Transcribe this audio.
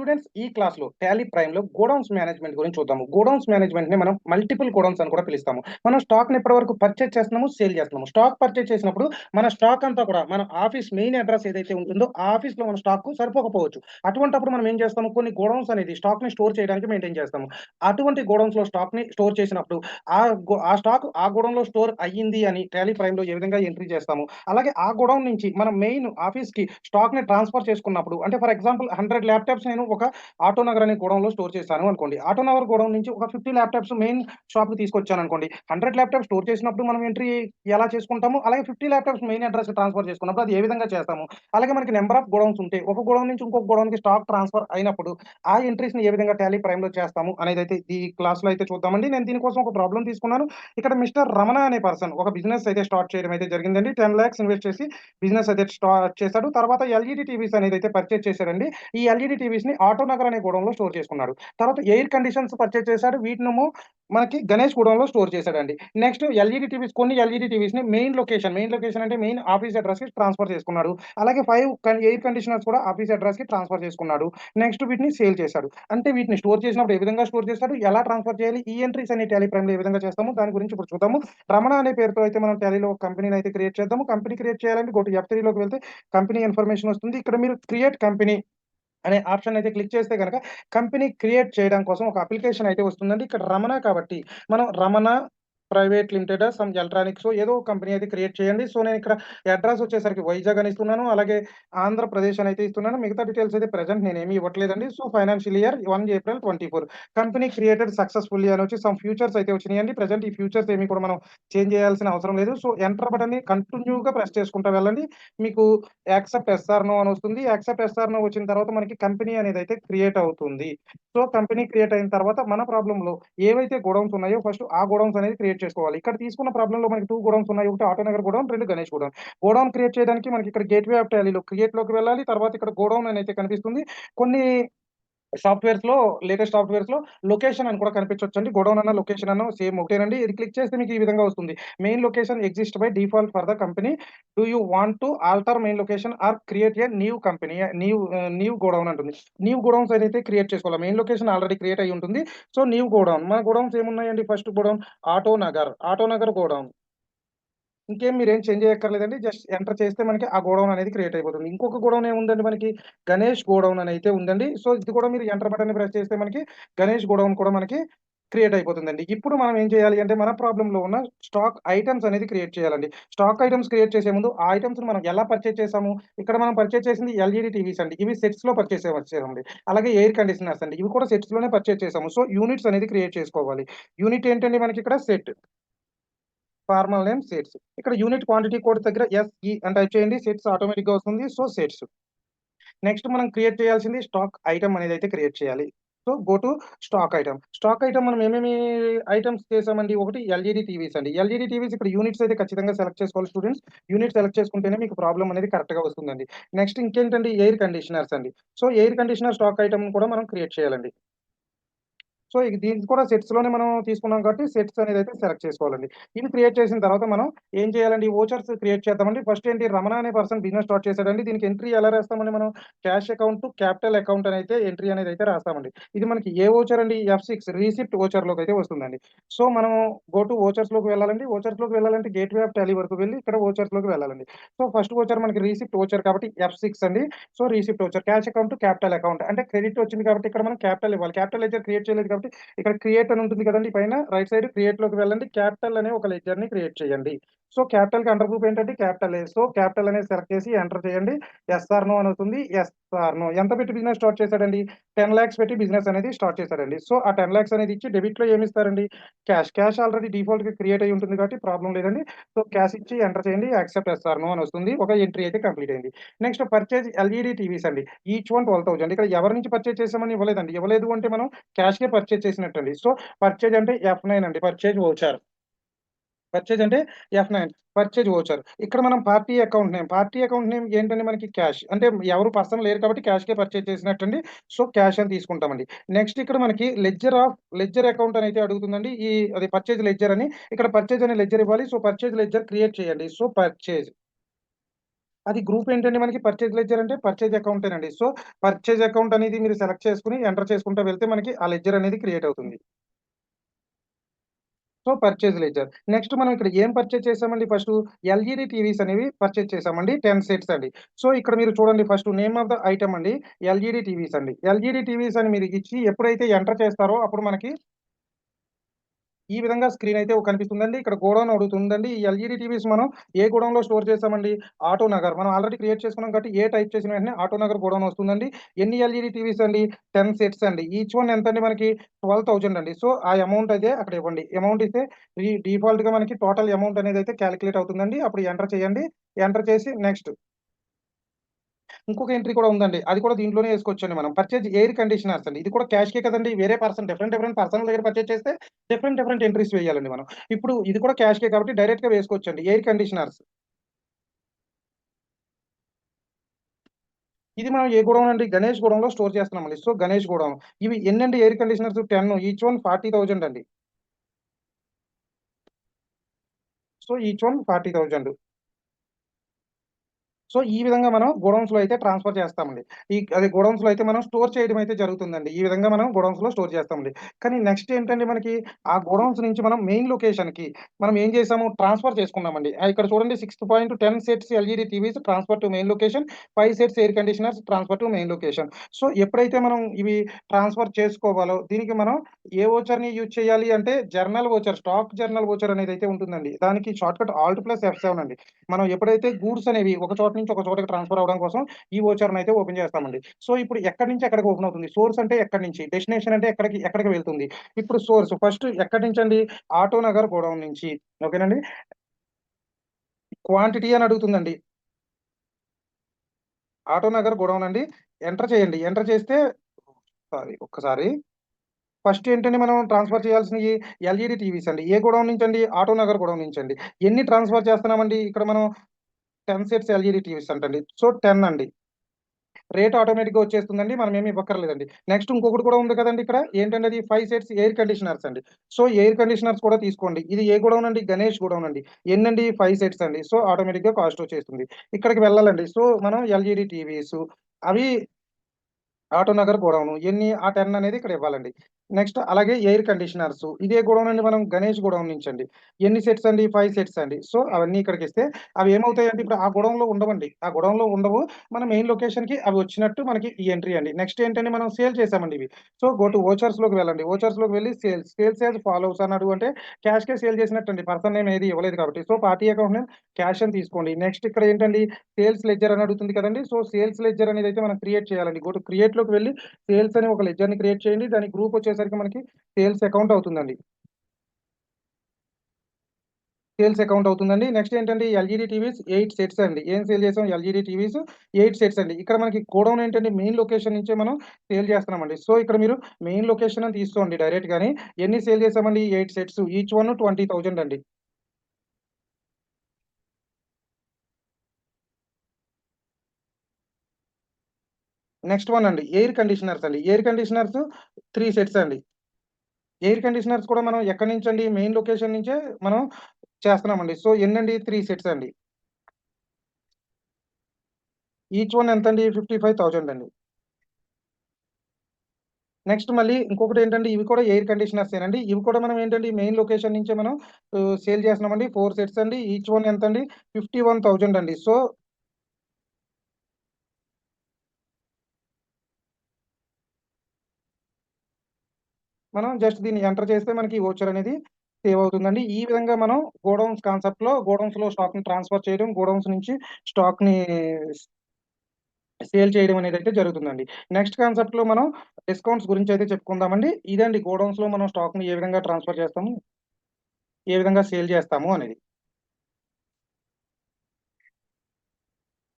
Students ఈ క్లాస్లో Tally ప్రైమ్లో godowns management గురించి చూద్దాము. గోడౌన్స్ మేనేజ్మెంట్ని మనం మల్టిపుల్ గోడౌన్స్ అని కూడా పిలుస్తాము. మనం స్టాక్‌ని ఇప్పటివరకు పర్చేజ్ చేస్తున్నాము, సేల్ చేస్తున్నాము. స్టాక్ పర్చేజ్ చేసినప్పుడు మన స్టాక్ అంతా కూడా మన ఆఫీస్ మెయిన్ అడ్రస్ ఏదైతే ఉంటుందో ఆ ఆఫీస్‌లో మన స్టాక్ సరిపోకపోవచ్చు. అటువంటిప్పుడు మనం ఏం చేస్తాము కొన్ని గోడౌన్స్ అనేది స్టాక్ని స్టోర్ చేయడానికి మెయింటైన్ చేస్తాము. అటువంటి గోడౌన్స్లో స్టాక్ని స్టోర్ చేసినప్పుడు ఆ గో ఆ స్టాక్ ఆ గోడౌన్లో స్టోర్ అయ్యింది అని టాలీ ప్రైమ్లో ఏ విధంగా ఎంట్రీ చేస్తాము. అలాగే ఆ గోడౌన్ నుంచి మనం మెయిన్ ఆఫీస్కి స్టాక్ని ట్రాన్స్‌ఫర్ చేసుకున్నప్పుడు అంటే ఫర్ ఎగ్జాంపుల్ 100 ల్యాప్‌టాప్స్ నేను ఒక ఆటో నగర్ అనే గోడంలో స్టోర్ చేశాను అనుకోండి. ఆటో నగర్ గోడం నుంచి ఒక 50 ల్యాప్‌టాప్స్ మెయిన్ షాప్‌కి తీసుకొచ్చాననుకోండి. 100 ల్యాప్‌టాప్స్ స్టోర్ చేసినప్పుడు మనం ఎంట్రీ ఎలా చేసుకుంటాము? అలాగే 50 ల్యాప్‌టాప్స్ మెయిన్ అడ్రస్ ట్రాన్స్‌ఫర్ చేసుకున్నప్పుడు అది ఏ విధంగా చేస్తాము? అలాగే మనకి నెంబర్ ఆఫ్ గోడౌన్స్ ఉంటే ఒక గోడౌన్ నుంచి ఇంకొక గోడౌన్‌కి స్టాక్ ట్రాన్స్‌ఫర్ అయినప్పుడు ఆ ఎంట్రీస్‌ని ఏ విధంగా టాలీ ప్రైమ్‌లో చేస్తాము అనేదైతే ఈ క్లాస్‌లో అయితే చూద్దామండి. నేను దీనికోసం ఒక ప్రాబ్లమ్ తీసుకున్నాను. ఇక్కడ మిస్టర్ రమణ అనే పర్సన్ ఒక బిజినెస్ అయితే స్టార్ట్ చేయడం అయితే జరిగిందండి. 10 లాక్స్ ఇన్వెస్ట్ చేసి బిజినెస్ అయితే స్టార్ట్ చేశాడు. తర్వాత ఎల్ఈడి టీవీస్ అనేదైతే పర్చేజ్ చేశారండి ఈ ఎల్ఈడి టీవీస్ ఆటో నగర్ అనే గోడంలో స్టోర్ చేసుకున్నాడు. తర్వాత ఎయిర్ కండిషన్స్ పర్చేస్ చేశాడు. వీటినేమో మనకి గణేష్ గోడౌన్‌లో స్టోర్ చేశాడండి. నెక్స్ట్ ఎల్ఈడి టీవీస్ కొన్ని ఎల్ఈడి టీవీస్ని మెయిన్ లొకేషన్, మెయిన్ లొకేషన్ అంటే మెయిన్ ఆఫీస్ అడ్రస్కి ట్రాన్స్‌ఫర్ చేసుకున్నాడు. అలాగే ఫైవ్ ఎయిర్ కండిషనర్స్ కూడా ఆఫీస్ అడ్రస్కి ట్రాన్స్‌ఫర్ చేసుకున్నాడు. నెక్స్ట్ వీటిని సేల్ చేశాడు. అంటే వీటిని స్టోర్ చేసినప్పుడు ఏ విధంగా స్టోర్ చేస్తాడు ఎలా ట్రాన్స్‌ఫర్ చేయాలి? ఈ ఎంట్రీస్ అనే టాలీ ప్రైమ్‌లో ఏ విధంగా చేస్తాము? దాని గురించి ఇప్పుడు చూద్దాము. రమణ అనే పేరుతో అయితే మనం టాలీలో కంపెనీని అయితే క్రియేట్ చేద్దాము. కంపెనీ క్రియేట్ చేయాలంటే గోటు ఎఫ్ త్రీలోకి వెళ్తే కంపెనీ ఇన్ఫర్మేషన్ వస్తుంది. ఇక్కడ మీరు క్రియేట్ కంపెనీ అనే ఆప్షన్ అయితే క్లిక్ చేస్తే గనక కంపెనీ క్రియేట్ చేయడం కోసం ఒక అప్లికేషన్ అయితే వస్తుందండి. ఇక్కడ రమణ కాబట్టి మనం Ramana private limited some electronics ఏదో కంపెనీ అయితే క్రియేట్ చేయండి. సో నేను ఇక్కడ అడ్రస్ వచ్చేసరికి వైజాగ్ అని ఇస్తున్నాను. అలాగే ఆంధ్రప్రదేశ్ అని అయితే ఇస్తున్నాను. మిగతా డీటెయిల్స్ అయితే ప్రజెంట్ నేనేమి ఇవ్వట్లేదండి. So financial year one April 24 company created successfully అని వచ్చి సమ్ ఫ్యూచర్స్ అయితే వచ్చినాయండి. ప్రజెంట్ ఈ ఫ్యూచర్స్ ఏమి కూడా మనం చేంజ్ చేయాల్సిన అవసరం లేదు. సో ఎంటర్ బటన్‌ని కంటిన్యూగా ప్రెస్ చేసుకుంటా వెళ్ళండి. మీకు యాక్సెప్ట్ ఎస్ఆర్ నో అని వస్తుంది. యాక్సెప్ట్ ఎస్ఆర్ నో వచ్చిన తర్వాత మనకి కంపెనీ అనేది అయితే క్రియేట్ అవుతుంది. సో కంపెనీ క్రియేట్ అయిన తర్వాత మన ప్రాబ్లంలో ఏవైతే గోడౌన్స్ ఉన్నాయో ఫస్ట్ ఆ గోడౌన్స్ అనేది క్రియేట్ చేసుకోవాలి. ఇక్కడ తీసుకున్న ప్రాబ్లమ్‌లో మనకి టూ గోడౌన్స్ ఉన్నాయి. ఒకటి ఆటో నగర్ గోడౌన్, రెండు గణేష్ గోడౌన్. గోడౌన్ క్రియేట్ చేయడానికి మనకి ఇక్కడ గేట్‌వే ఆఫ్ టాలీలో క్రియేట్‌లోకి వెళ్ళాలి. తర్వాత ఇక్కడ గోడౌన్ అనేది అయితే కనిపిస్తుంది. కొన్ని సాఫ్ట్వేర్స్లో లేటెస్ట్ సాఫ్ట్‌వేర్స్‌లో లొకేషన్ అని కూడా కనిపించొచ్చండి. గోడౌన్ అన్న లొకేషన్ అన్న సేమ్ ఒకటేనండి. ఇది క్లిక్ చేస్తే మీకు ఈ విధంగా వస్తుంది. Main location exist by default for the company. Do you want to alter main location or create a new company new new godown అంటుంది. న్యూ గోడౌన్స్ అయితే క్రియేట్ చేసుకోవాలి. మెయిన్ లొకేషన్ ఆల్రెడీ క్రియేట్ అయి ఉంటుంది. సో న్యూ గోడౌన్ మన godowns ఏమున్నాయండి? First godown Auto Nagar, Auto Nagar godown. ఇంకేం మీరేం change చేయక్కర్లేదండి. Just enter చేస్తే మనకి ఆ గోడౌన్ అనేది క్రియేట్ అయిపోతుంది. ఇంకొక గోడౌన్ ఏముందండి మనకి గణేష్ గోడౌన్ అని అయితే ఉందండి. సో ఇది కూడా మీరు ఎంటర్ బటన్ ప్రెస్ చేస్తే మనకి గణేష్ గోడౌన్ కూడా మనకి క్రియేట్ అయిపోతుందండి. ఇప్పుడు మనం ఏం చేయాలి అంటే మన ప్రాబ్లంలో ఉన్న స్టాక్ ఐటమ్స్ అనేది క్రియేట్ చేయాలండి. స్టాక్ ఐటమ్స్ క్రియేట్ చేసే ముందు ఆ ఐటెమ్స్‌ని మనం ఎలా పర్చేజ్ చేసాము? ఇక్కడ మనం పర్చేజ్ చేసింది ఎల్ఈడీ టీవీస్ అండి. ఇవి సెట్స్‌లో పర్చేస్ చేసామండి. అలాగే ఎయిర్ కండిషనర్స్ అండి. ఇవి కూడా సెట్స్‌లోనే పర్చేజ్ చేసాము. సో యూనిట్స్ అనేది క్రియేట్ చేసుకోవాలి. యూనిట్ ఏంటండి మనకి ఇక్కడ సెట్. Formal name sets. ఇక్కడ యూనిట్ క్వాంటిటీ కోడ్ దగ్గర ఎస్‌ఈ e అని టైప్ చేయండి. సెట్స్ ఆటోమేటిక్‌గా వస్తుంది. So sets. నెక్స్ట్ మనం క్రియేట్ చేయాల్సింది స్టాక్ ఐటెమ్ అనేది అయితే క్రియేట్ చేయాలి. So go to stock item stock item మనం ఏమేమి ఐటమ్స్ చేసామండి? ఒకటి ఎల్ఈడి టీవీస్ అండి. ఎల్ఈడి టీవీస్ ఇక్కడ యూనిట్స్ అయితే ఖచ్చితంగా సెలెక్ట్ చేసుకోవాలి స్టూడెంట్స్. యూనిట్ సెలెక్ట్ చేసుకుంటేనే మీకు ప్రాబ్లమ్ అనేది కరెక్ట్‌గా వస్తుందండి. నెక్స్ట్ ఇంకేంటండి? ఎయిర్ కండిషనర్స్ అండి. So air conditioner stock item కూడా మనం క్రియేట్ చేయాలండి. సో ఇది దీనికి కూడా సెట్స్లోనే మనం తీసుకున్నాం కాబట్టి సెట్స్ అనేది అయితే సెలెక్ట్ చేసుకోవాలండి. ఇవి క్రియేట్ చేసిన తర్వాత మనం ఏం చేయాలండి? ఓచర్స్ క్రియేట్ చేద్దామండి. ఫస్ట్ ఏంటి రమణ అనే పర్సన్ బిజినెస్ స్టార్ట్ చేశాడండి దీనికి ఎంట్రీ ఎలా రాస్తామండి మనం? క్యాష్ అకౌంట్ క్యాపిటల్ అకౌంట్ అని అయితే ఎంట్రీ అనేది అయితే రాస్తామండి. ఇది మనకి ఏ ఓచర్ అండి? ఎఫ్ సిక్స్ రిసిప్ట్ వోచర్‌లోకి అయితే వస్తుందండి. సో మనం గో టు వోచర్స్‌లోకి వెళ్ళాలండి. వోచర్స్‌లోకి వెళ్ళాలంటే గేట్‌వే ఆఫ్ టాలీ వరకు వెళ్ళి ఇక్కడ వోచర్స్‌లోకి వెళ్ళాలండి. సో ఫస్ట్ వోచర్ మనకి రిసిప్ట్ ఓచర్ కాబట్టి ఎఫ్ సిక్స్ అండి. So receipt voucher cash account capital account అంటే క్రెడిట్ వచ్చింది కాబట్టి ఇక్కడ మనం క్యాపిటల్ ఇవ్వాలి. క్యాపిటల్ అయితే క్రియేట్ చేయలేదు కాబట్టి ఇక్కడ క్రియేట్ అని ఉంటుంది కదండీ పైన రైట్ సైడ్ క్రియేట్లోకి వెళ్ళండి. క్యాపిటల్ అనే ఒక లెడ్జర్‌ని క్రియేట్ చేయండి. సో క్యాపిటల్‌కి అండర్ గ్రూప్ ఏంటంటే క్యాపిటల్ ఏ. సో క్యాపిటల్ అనేది సెలెక్ట్ చేసి ఎంటర్ చేయండి. ఎస్ఆర్ నో అని వస్తుంది. ఎస్ఆర్ నో ఎంత పెట్టి బిజినెస్ స్టార్ట్ చేశాడండి టెన్ లాక్స్ పెట్టి బిజినెస్ అనేది స్టార్ట్ చేశాడండి సో ఆ 10 లాక్స్ అనేది ఇచ్చి డెబిట్‌లో ఏమి ఇస్తారండి? క్యాష్. క్యాష్ ఆల్రెడీ డిఫాల్ట్‌గా క్రియేట్ అయ్యి ఉంటుంది కాబట్టి ప్రాబ్లం లేదండి. సో క్యాష్ ఇచ్చి ఎంటర్ చేయండి. యాక్సెప్ట్ ఎస్ఆర్ నో అని వస్తుంది. ఒక ఎంట్రీ అయితే కంప్లీట్ అయింది. నెక్స్ట్ పర్చేజ్ ఎల్ఈడీ టీవీస్ అండి. ఈచ్ వన్ 12,000 ఇక్కడ ఎవరి నుంచి పర్చేజ్ చేసామని ఇవ్వలేదండి. ఇవ్వలేదు అంటే మనం క్యాష్‌కే పర్చేజ్ చేసినట్టండి. సో పర్చేజ్ అంటే ఎఫ్ నైన్ అండి. Purchase voucher. పర్చేజ్ అంటే ఎఫ్ నైన్ పర్చేజ్ ఓచర్ ఇక్కడ మనం party account name, party account name ఏంటంటే మనకి క్యాష్. అంటే ఎవరు పర్సన్ లేరు కాబట్టి క్యాష్‌కే పర్చేజ్ చేసినట్టండి. సో క్యాష్ అని తీసుకుంటామండి. నెక్స్ట్ ఇక్కడ మనకి లెడ్జర్ ఆఫ్ లెడ్జర్ అకౌంట్ అని అయితే అడుగుతుందండి. ఈ అది పర్చేజ్ లెడ్జర్ అని. ఇక్కడ పర్చేజ్ అనే లెడ్జర్ ఇవ్వాలి. సో పర్చేజ్ లెడ్జర్ క్రియేట్ చేయండి. So purchase. అది గ్రూప్ ఏంటండి మనకి పర్చేజ్ లెజర్ అంటే పర్చేజ్ అకౌంట్ అండి సో, పర్చేజ్ అకౌంట్ అనేది మీరు సెలెక్ట్ చేసుకుని ఎంటర్ చేసుకుంటూ వెళ్తే మనకి ఆ లెజర్ అనేది క్రియేట్ అవుతుంది. సో, పర్చేజ్ లెజర్ నెక్స్ట్ మనం ఇక్కడ ఏం పర్చేజ్ చేసామండి ఫస్ట్ ఎల్ఈడి టీవీస్ అనేవి పర్చేజ్ చేసామండి. 10 సెట్స్ అండి. సో, ఇక్కడ మీరు చూడండి first name of the item అండి ఎల్ఈడి టీవీస్ అండి. ఎల్ఈడి టీవీస్ అని మీరు ఇచ్చి ఎప్పుడైతే ఎంటర్ చేస్తారో అప్పుడు మనకి ఈ విధంగా స్క్రీన్ అయితే కనిపిస్తుందండి. ఇక్కడ గోడౌన్ అడుగుతుందండి. ఈ ఎల్ఈడి టీవీస్ మనం ఏ గోడౌన్‌లో స్టోర్ చేస్తామండి ఆటో నగర్. మనం ఆల్రెడీ క్రియేట్ చేసుకున్నాం కాబట్టి ఏ టైప్ చేసిన వెంటనే ఆటో నగర్ గోడౌన్ వస్తుందండి. ఎన్ని ఎల్ఈడి టీవీస్ అండి? 10 సెట్స్ అండి. ఈచ్ వన్ ఎంత అండి మనకి 12,000 అండి. సో, ఆ అమౌంట్ అయితే అక్కడ ఇవ్వండి. అమౌంట్ ఇస్తే డిఫాల్ట్గా మనకి టోటల్ అమౌంట్ అనేది అయితే క్యాలిక్యులేట్ అవుతుందండి. అప్పుడు ఎంటర్ చేయండి. ఎంటర్ చేసి నెక్స్ట్. ఇంకొక ఎంట్రీ కూడా ఉందండి. అది కూడా దీంట్లోనే ఏసుకోవచ్చండి మనం. పర్చేజ్ ఎయిర్ కండిషనర్స్ అండి. ఇది కూడా క్యాష్‌కే కదండి వేరే పర్సన్ డిఫరెంట్ డిఫరెంట్ పర్సన్ దగ్గర పర్చేజ్ చేస్తే డిఫరెంట్ డిఫరెంట్ ఎంట్రీస్ వేయాలండి మనం. ఇప్పుడు ఇది కూడా క్యాష్‌కే కాబట్టి డైరెక్ట్‌గా వేసుకోవచ్చండి. Air conditioners. ఇది మనం ఏ గోడౌన్ అండి? గణేష్ గోడౌన్‌లో స్టోర్ చేస్తున్నామండి. So, Ganesh godown. ఇవి ఎన్నండి ఎయిర్ కండిషనర్స్? 10 ఈచ్ వన్ 40,000 అండి. So, each one 40,000. సో, ఈ విధంగా మనం గోడౌన్స్లో అయితే ట్రాన్స్‌ఫర్ చేస్తామండి. ఈ అదే గోడౌన్స్‌లో అయితే మనం స్టోర్ చేయడం అయితే జరుగుతుందండి. ఈ విధంగా మనం గోడౌన్స్లో స్టోర్ చేస్తామండి. కానీ నెక్స్ట్ ఏంటంటే మనకి ఆ గోడౌన్స్ నుంచి మనం మెయిన్ లొకేషన్కి మనం ఏం చేసాము? ట్రాన్స్‌ఫర్ చేసుకున్నామండి. ఇక్కడ చూడండి 6.10 sets LED TVs transfer to main location. Five sets air conditioners transfer to main location. So, ఎప్పుడైతే మనం ఇవి ట్రాన్స్‌ఫర్ చేసుకోవాలో దీనికి మనం ఏ వోచర్‌ని యూజ్ చేయాలి అంటే journal voucher stock journal voucher అనేది అయితే ఉంటుందండి. దానికి shortcut alt plus F seven అండి. మనం ఎప్పుడైతే గూడ్స్ అనేవి ఒక చోట నుంచి ఒక చోటకి ట్రాన్స్‌ఫర్ అవ్వడం కోసం ఈ వోచర్‌ని అయితే ఓపెన్ చేస్తామండి. సో, ఇప్పుడు ఎక్కడి నుంచి ఎక్కడికి ఓపెన్ అవుతుంది? సోర్స్ అంటే ఎక్కడి నుంచి? డెస్టినేషన్ అంటే ఎక్కడికి ఎక్కడికి వెళ్తుంది? ఇప్పుడు సోర్స్ ఫస్ట్ ఎక్కడి నుంచి అండి ఆటో నగర్ గోడౌన్ నుంచి. ఓకేనండి. క్వాంటిటీ అని అడుగుతుందండి. ఆటో నగర్ గోడౌన్ అండి. ఎంటర్ చేయండి. ఎంటర్ చేస్తే సారీ ఒక్కసారి. ఫస్ట్ ఏంటంటే మనం ట్రాన్స్‌ఫర్ చేయాల్సినవి ఎల్ఈడి టీవీస్ అండి. ఏ గోడౌన్ నుంచండి? ఆటో నగర్ గోడౌన్ నుంచండి. ఎన్ని ట్రాన్స్‌ఫర్ చేస్తున్నామండి? ఇక్కడ మనం 10 సెట్స్ ఎల్ఈడి టీవీస్ అంటండి. సో, 10 అండి. రేట్ ఆటోమేటిక్‌గా వచ్చేస్తుందండి. మనం ఏమి ఇవ్వక్కర్లేదండి. నెక్స్ట్ ఇంకొకటి కూడా ఉంది కదండి ఇక్కడ. ఏంటంటే అది? ఫైవ్ సెట్స్ ఎయిర్ కండిషనర్స్ అండి. సో, ఎయిర్ కండిషనర్స్ కూడా తీసుకోండి. ఇది ఏ గోడౌన్ అండి? గణేష్ గోడౌన్ అండి. ఎన్నండి? ఫైవ్ సెట్స్ అండి. సో, ఆటోమేటిక్‌గా కాస్ట్ వచ్చేస్తుంది. ఇక్కడికి వెళ్ళాలండి. సో, మనం ఎల్ఈడి టీవీస్ అవి ఆటో నగర్ గోడౌను. ఎన్ని? ఆ 10 అనేది ఇక్కడ ఇవ్వాలండి. నెక్స్ట్ అలాగే ఎయిర్ కండిషనర్స్. ఇదే గోడౌన్ అండి మనం గణేష్ గోడౌన్ నుంచండి. ఎన్ని సెట్స్ అండి? ఫైవ్ సెట్స్ అండి. సో, అవన్నీ ఇక్కడికిస్తే అవి ఏమవుతాయండి ఇప్పుడు ఆ గోడౌన్‌లో ఉండవండి. ఆ గోడౌన్‌లో ఉండవు. మన మెయిన్ లొకేషన్‌కి అవి వచ్చినట్టు మనకి ఈ ఎంట్రీ అండి. నెక్స్ట్ ఏంటంటే మనం సేల్ చేసామండి ఇవి. సో, గో టు వోచర్స్‌లోకి వెళ్ళండి. వోచర్స్‌లోకి వెళ్ళి సేల్ సేల్స్ యాస్ ఫాలోస్ అని అంటే అంటే క్యాష్‌కే సేల్ చేసినట్టండి. పర్సన్ నేమ్ ఏది ఇవ్వలేదు కాబట్టి. So, party account name cash అని తీసుకోండి. నెక్స్ట్ ఇక్కడ ఏంటండి? సేల్స్ లెడ్జర్ అని అడుగుతుంది కదండి సో, సేల్స్ లెడ్జర్ అయితే మనం క్రియేట్ చేయాలండి. గో టు క్రియేట్‌లోకి వెళ్ళి సేల్స్ అని ఒక లెడ్జర్‌ని క్రియేట్ చేయండి. దాని గ్రూప్ వచ్చేసి వచ్చేసరికి మనకి సేల్స్ అకౌంట్ అవుతుందండి. సేల్స్ అకౌంట్ అవుతుందండి. నెక్స్ట్ ఏంటండి? ఎల్ఈడీ టీవీస్ ఎయిట్ సెట్స్ అండి. ఏం సేల్ చేసాం? ఎల్ఈడీ టీవీస్ ఎయిట్ సెట్స్ అండి. ఇక్కడ మనకి గోడౌన్ ఏంటండి? మెయిన్ లొకేషన్ నుంచే మనం సేల్ చేస్తున్నామండి. సో, ఇక్కడ మీరు మెయిన్ లొకేషన్ అని డైరెక్ట్ కానీ ఎన్ని సేల్ చేసామండి? Eight sets. ఈచ్ వన్ 20,000 అండి. నెక్స్ట్ వన్ అండి. ఎయిర్ కండిషనర్స్ అండి. ఎయిర్ కండిషనర్స్ త్రీ సెట్స్ అండి. ఎయిర్ కండిషనర్స్ కూడా మనం ఎక్కడి అండి మెయిన్ లొకేషన్ నుంచే మనం చేస్తున్నామండి. సో, ఎన్నండి? త్రీ సెట్స్ అండి. ఈచ్ వన్ ఎంత అండి 55,000 అండి. నెక్స్ట్ మళ్ళీ ఇంకొకటి ఏంటంటే ఇవి కూడా ఎయిర్ కండిషనర్సేనండి. ఇవి కూడా మనం ఏంటంటే మెయిన్ లొకేషన్ నుంచే మనం సేల్ చేస్తున్నామండి. ఫోర్ సెట్స్ అండి. ఈచ్ వన్ ఎంత అండి 51,000 అండి. సో మనం జస్ట్ దీన్ని ఎంటర్ చేస్తే మనకి ఓచర్ అనేది సేవ్ అవుతుందండి. ఈ విధంగా మనం గోడౌన్స్ కాన్సెప్ట్‌లో గోడౌన్స్‌లో స్టాక్‌ని ట్రాన్స్‌ఫర్ చేయడం, గోడౌన్స్ నుంచి స్టాక్ని సేల్ చేయడం అనేది అయితే జరుగుతుందండి. నెక్స్ట్ కాన్సెప్ట్లో మనం డిస్కౌంట్స్ గురించి అయితే చెప్పుకుందామండి. ఇదండి గోడౌన్స్‌లో మనం స్టాక్ని ఏ విధంగా ట్రాన్స్‌ఫర్ చేస్తాము, ఏ విధంగా సేల్ చేస్తాము అనేది.